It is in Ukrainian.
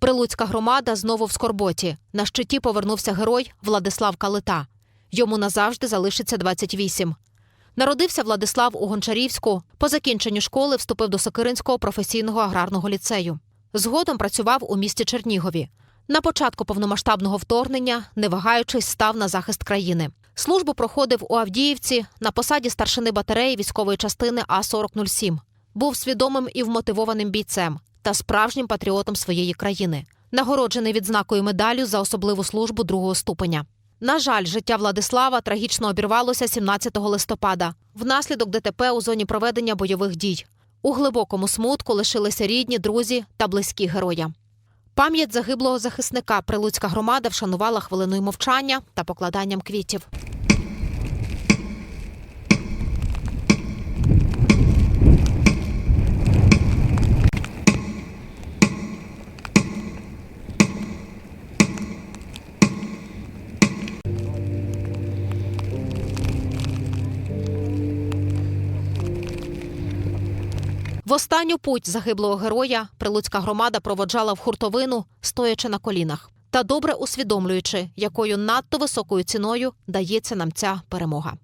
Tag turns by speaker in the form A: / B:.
A: Прилуцька громада знову в скорботі. На щиті повернувся герой Владислав Калита. Йому назавжди залишиться 28. Народився Владислав у Гончарівську. По закінченню школи вступив до Сокиринського професійного аграрного ліцею. Згодом працював у місті Чернігові. На початку повномасштабного вторгнення, не вагаючись, став на захист країни. Службу проходив у Авдіївці на посаді старшини батареї військової частини А-4007. Був свідомим і вмотивованим бійцем та справжнім патріотом своєї країни, нагороджений відзнакою медаллю за особливу службу другого ступеня. На жаль, життя Владислава трагічно обірвалося 17 листопада внаслідок ДТП у зоні проведення бойових дій. У глибокому смутку лишилися рідні, друзі та близькі героя. Пам'ять загиблого захисника Прилуцька громада вшанувала хвилиною мовчання та покладанням квітів. В останню путь загиблого героя Прилуцька громада проводжала в хуртовину, стоячи на колінах, та добре усвідомлюючи, якою надто високою ціною дається нам ця перемога.